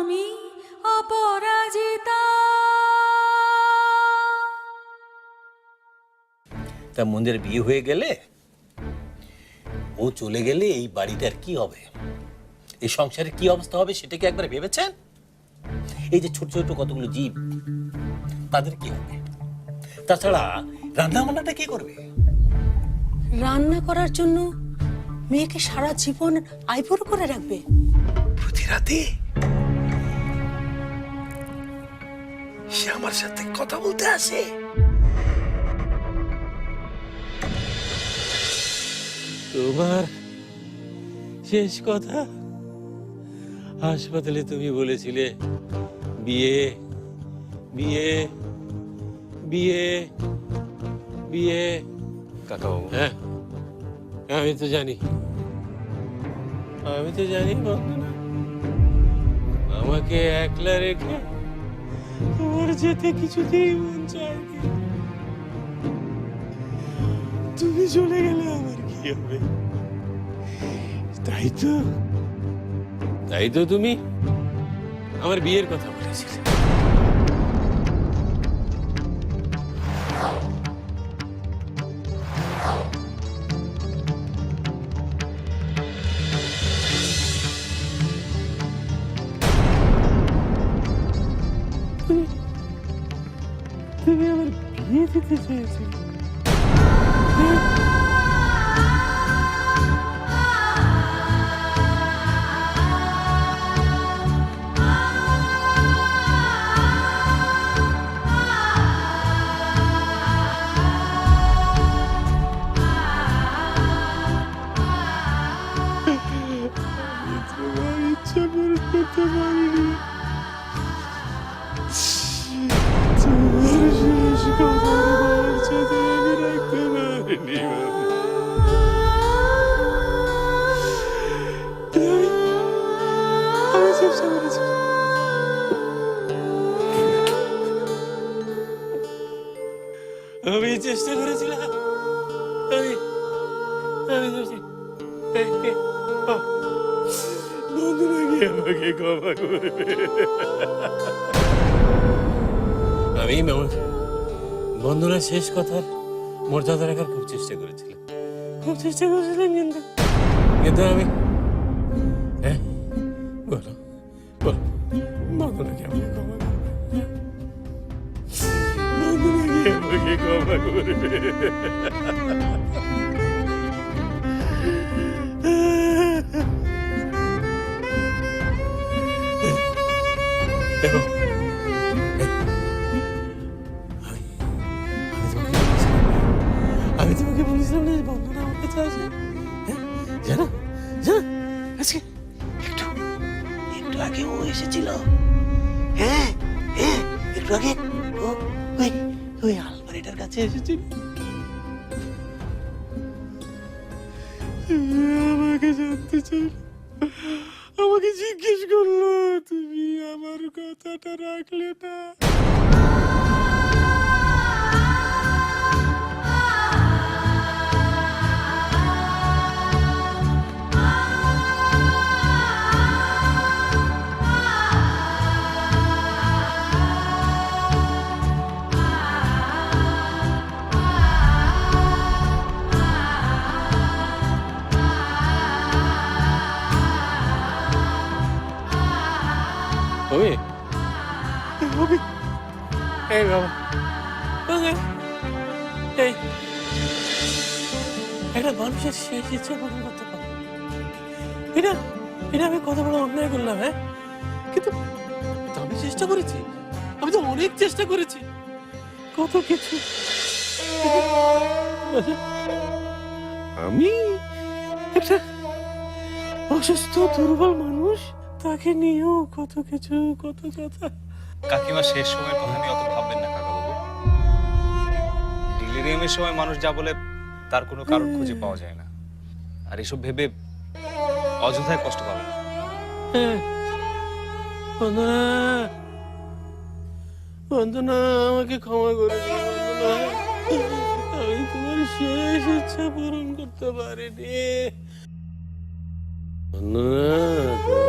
আমি অপরাজিতা। তা মন্দির বিয়ে হয়ে গেলে? ও চলে গেলে এই বাড়িটার কি হবে? এই সংসারের কি অবস্থা হবে সেটা কি একবার ভেবেছেন? এই যে ছোট ছোট কতগুলো জীব তাদের কি হবে? তাছাড়া রান্না বান্নাটা কে করবে? রান্না করার জন্য মেয়েকে সারা জীবন আইবুড়ো করে রাখবে। প্রতি রাতে? সে আমার সাথে কথা বলতে আসে। তোমার শেষ কথা? হাসপাতালে তুমি বলেছিলে বিয়ে বিয়ে বিয়ে বিয়ে। কাকাবাবু। হ্যাঁ আমি তো জানি। আমি তো জানি আমাকে একলা রেখে যেতে কিছুতেই মন চায়নি তুমি চলে গেলে আমার কি হবে? তাই তো। তাই তো তুমি আমার বিয়ের কথা বলেছিলে। আমি চেষ্টা করেছিলাম আমি আমি বন্ধুরা কি আমাকে ক্ষমা করবে? আমি মেমন- বন্ধুরা শেষ কথার মর্যাদা রাখার খুব চেষ্টা করেছিলাম। খুব চেষ্টা করেছিলাম কিন্তু। কিন্তু আমি দেখো Це теракліда. Ой, Hey, বাবা ওকে এই একটা মানুষের শেষ ইচ্ছা পূরণ করতে পারে। এটা এটা আমি কত বড় অন্যায় করলাম হ্যাঁ? কিন্তু আমি চেষ্টা করেছি। আমি তো অনেক চেষ্টা করেছি। কত কিছু। আমি একটা অসুস্থ দুর্বল মানুষ তাকে নিয়েও কত কিছু কত কথা। কাকিমা শেষ সময়ের কথা নিয়ে অত ভাববেন না কাকাবাবু। ডিলিরিয়ামের সময় মানুষ যা বলে তার কোনো কারণ খুঁজে পাওয়া যায় না। আর এসব ভেবে অযথায় কষ্ট পাবেন না। হ্যাঁ। বন্দনা আমাকে ক্ষমা করে আমি তোমার শেষ ইচ্ছা পূরণ করতে পারিনি। বন্দনা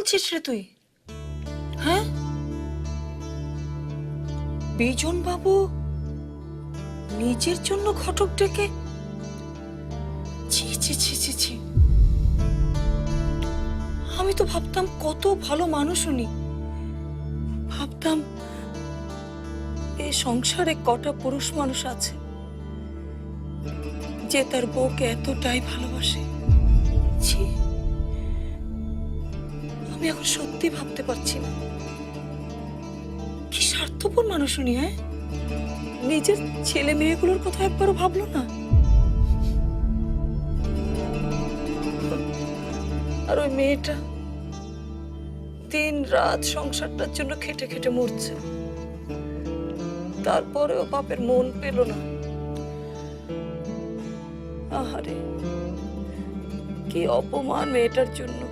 বলছিস রে তুই? হ্যাঁ? বিজন বাবু নিজের জন্য ঘটক ডেকে আমি তো ভাবতাম কত ভালো মানুষ উনি। ভাবতাম এ সংসারে কটা পুরুষ মানুষ আছে যে তার বউকে এতটাই ভালোবাসে। ছি। আমি এখন সত্যি ভাবতে পারছি না। কি স্বার্থপর মানুষ উনি হ্যাঁ? নিজের ছেলে মেয়েগুলোর কথা একবারও ভাবলো না? আর ওই মেয়েটা দিন রাত সংসারটার জন্য খেটে খেটে মরছে। তারপরেও বাপের মন পেল না। আহারে, কি অপমান মেয়েটার জন্য।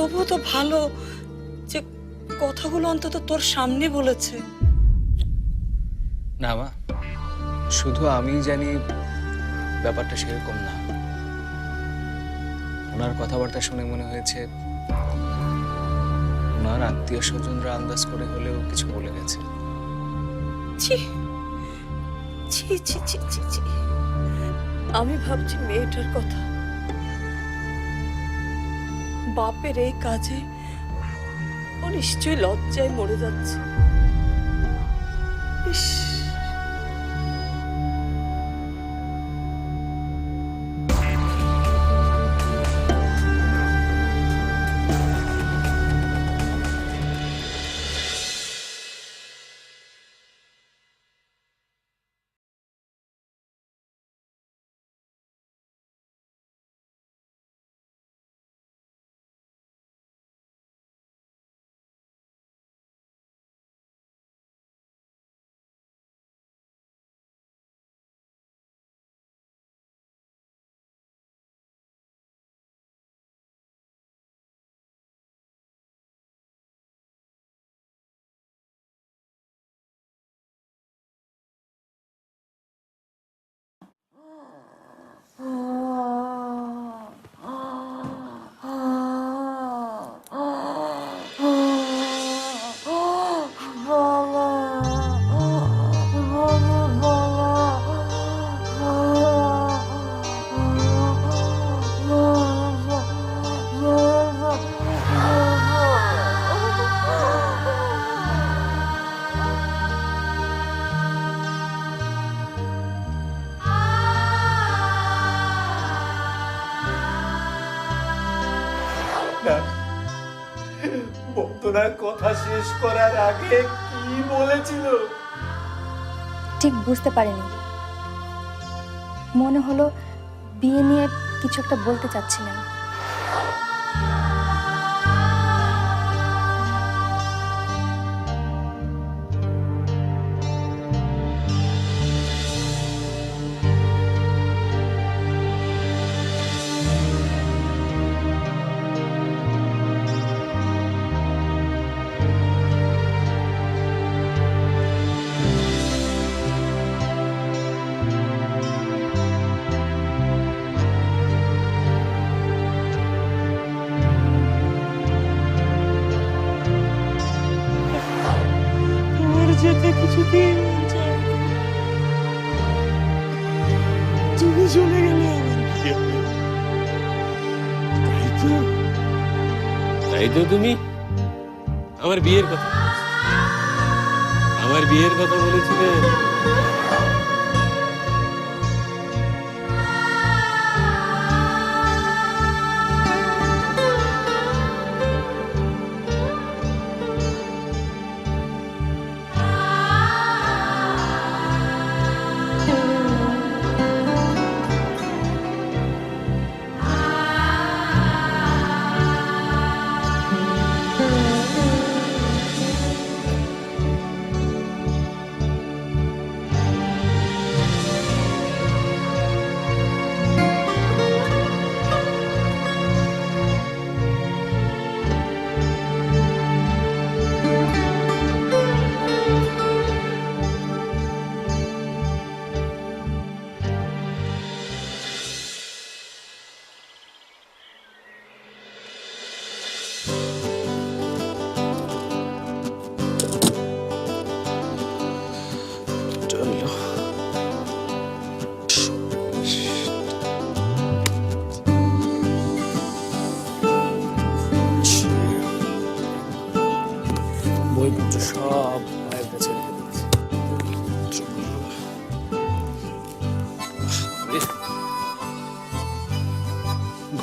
তবুও তো ভালো যে কথাগুলো অন্তত তোর সামনে বলেছে। না মা শুধু আমি জানি ব্যাপারটা সেরকম না। ওনার কথাবার্তা শুনে মনে হয়েছে ওনার আত্মীয় স্বজনরা আন্দাজ করে হলেও কিছু বলে গেছে। ছি ছি ছি ছি ছি ছি। আমি ভাবছি মেয়েটার কথা। বাপের এই কাজে ও নিশ্চয়ই লজ্জায় মরে যাচ্ছে। ইস। Oh. বন্দনার কথা শেষ করার আগে কি বলেছিল? ঠিক বুঝতে পারিনি। মনে হলো বিয়ে নিয়ে কিছু একটা বলতে চাচ্ছিলেন তাই তো তুমি আমার বিয়ের কথা। আমার বিয়ের কথা বলেছিলে।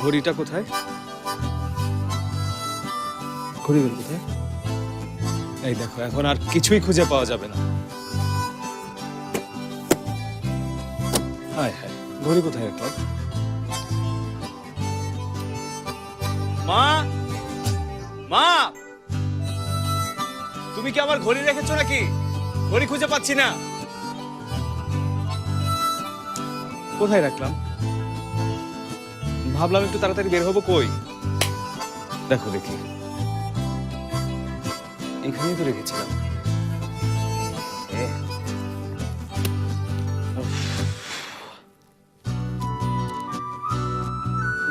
ঘড়িটা কোথায়? ঘড়ি গেল কোথায়? এই দেখো এখন আর কিছুই খুঁজে পাওয়া যাবে না। হায় হায় ঘড়ি কোথায় রাখলাম মা! মা! তুমি কি আমার ঘড়ি রেখেছো নাকি? ঘড়ি খুঁজে পাচ্ছি না। কোথায় রাখলাম? ভাবলাম একটু তাড়াতাড়ি বের হব কই? দেখো দেখি। এখানেই তো রেখেছিলাম।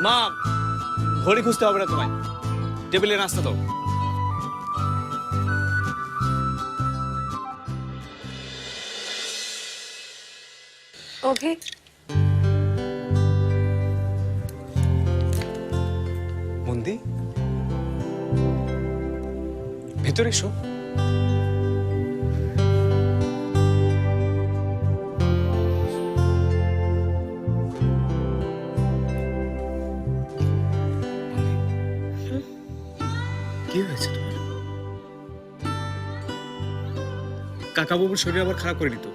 মা ঘড়ি খুঁজতে হবে না তোমায়। টেবিলে নাস্তা দাও। অভি মন্দি ভেতরে এসো। কি কাকাবাবুর শরীর আবার খারাপ করে দিত।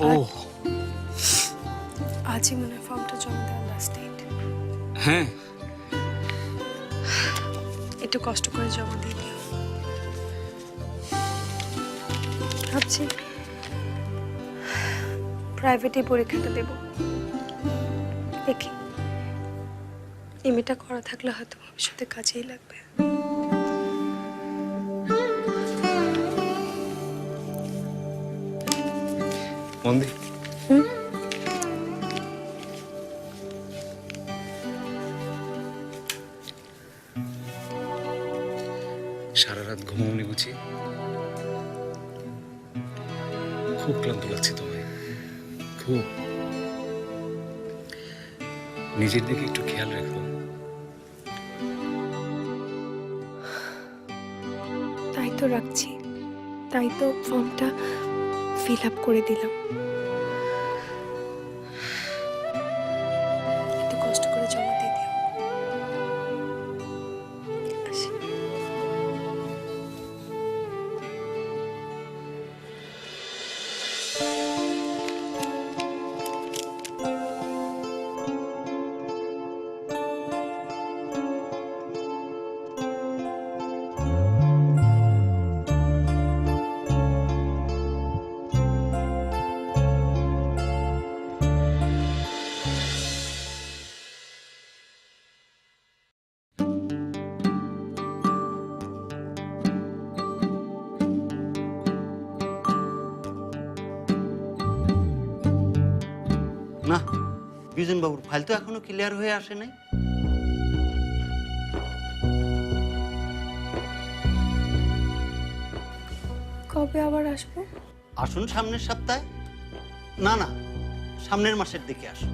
ও। আজই মনে হয় ফর্মটা জমা দেওয়ার লাস্ট ডেট হ্যাঁ। একটু কষ্ট করে জমা দিয়ে দিও। ভাবছি প্রাইভেটে পরীক্ষাটা দেব। দেখি এমএটা করা থাকলে হয়তো ভবিষ্যতে কাজেই লাগবে। মন্দি সারা রাত ঘুমোনি বুঝি? খুব ক্লান্ত লাগছে তোমায়। খুব। নিজের দিকে একটু খেয়াল রেখো। তাই তো রাখছি। তাই তো ফর্মটা ফিল আপ করে দিলাম। না? বিজন বাবুর ফাইল তো এখনও ক্লিয়ার হয়ে আসে নাই। কবে আবার আসব? আসুন সামনের সপ্তাহে। না না সামনের মাসের দিকে আসুন।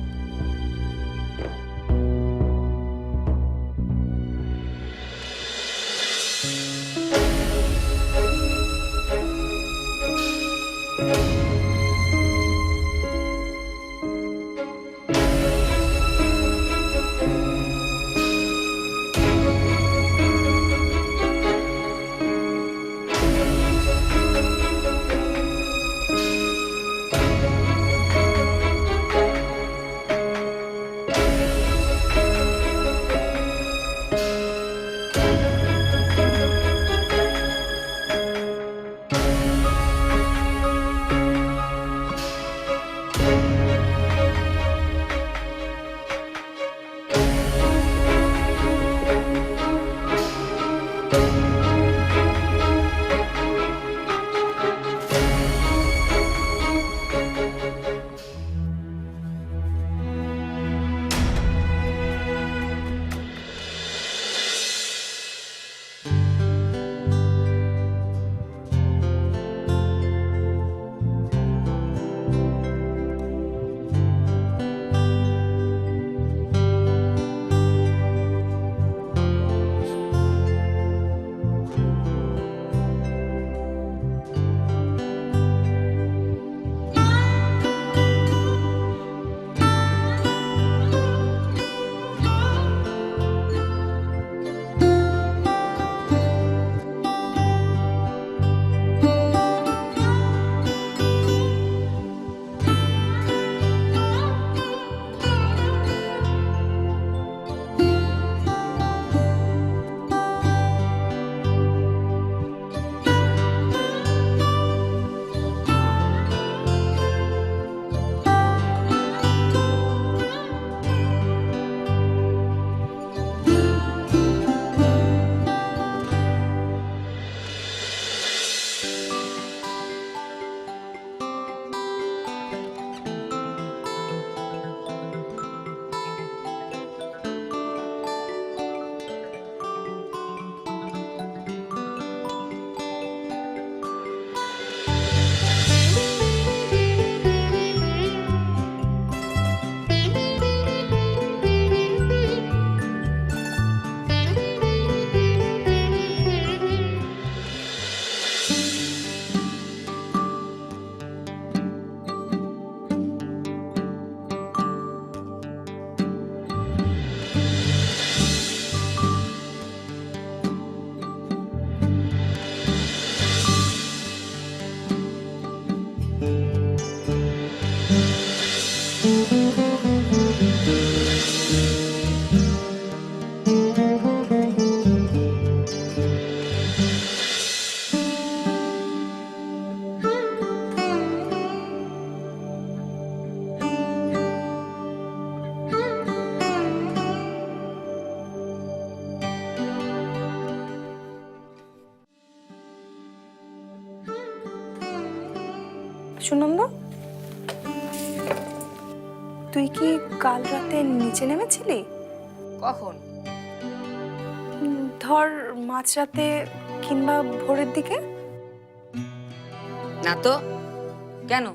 সুনন্দ তুই কি কাল রাতে নিচে নেমেছিলি? কখন? ধর মাঝরাতে কিংবা ভোরের দিকে। না তো। কেন?